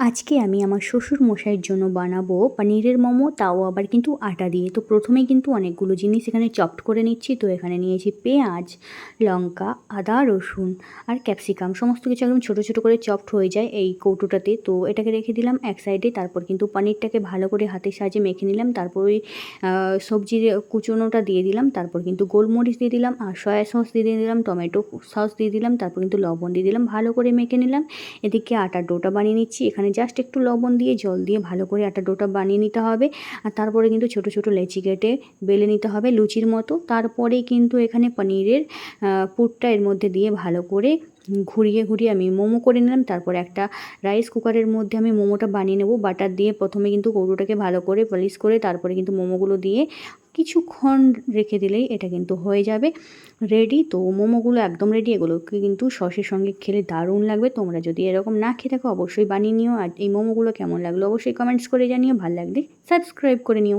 আজকে আমি আমার শ্বশুর মশাইয়ের জন্য বানাবো পনিরের মোমো, তাও আবার কিন্তু আটা দিয়ে। তো প্রথমে কিন্তু অনেকগুলো জিনিস এখানে চপড করে নিচ্ছি। তো এখানে নিয়েছি পেঁয়াজ, লঙ্কা, আদা, রসুন আর ক্যাপসিকাম। সমস্ত কিছু একদম ছোটো ছোটো করে চপড হয়ে যায় এই কৌটোটাতে। তো এটাকে রেখে দিলাম এক সাইডে, তারপর কিন্তু পনিরটাকে ভালো করে হাতের সাহায্যে মেখে নিলাম। তারপর ওই সবজির কুচোনোটা দিয়ে দিলাম। তারপর কিন্তু গোলমরিচ দিয়ে দিলাম, আর সয়া সস দিয়ে দিলাম, টমেটো সস দিয়ে দিলাম, তারপর কিন্তু লবণ দিয়ে দিলাম। ভালো করে মেখে নিলাম। এদিকে আটার ডোটা বানিয়ে নিচ্ছি। এখানে জাস্ট একটু লবণ দিয়ে জল দিয়ে ভালো করে আটা ডোটা বানিয়ে নিতে হবে। আর তারপরে কিন্তু ছোট ছোট লেচি কেটে বেলে নিতে হবে লুচির মতো। তারপরে কিন্তু এখানে পনিরের পুরটা এর মধ্যে দিয়ে ভালো করে ঘুরিয়ে ঘুরিয়ে আমি মোমো করে নিলাম। তারপর একটা রাইস কুকারের মধ্যে আমি মোমোটা বানিয়ে নেব। বাটার দিয়ে প্রথমে কিন্তু গরুটাকে ভালো করে পলিশ করে তারপরে কিন্তু মোমোগুলো দিয়ে কিছুক্ষণ রেখে দিলেই এটা কিন্তু হয়ে যাবে। রেডি তো মোমোগুলো একদম রেডি এগুলোকে কিন্তু সসের সঙ্গে খেলে দারুণ লাগবে। তোমরা যদি এরকম না খেয়ে থাকো, অবশ্যই বানিয়ে নিও। আর এই মোমোগুলো কেমন লাগল অবশ্যই কমেন্টস করে জানিও। ভালো লাগলে সাবস্ক্রাইব করে নিও।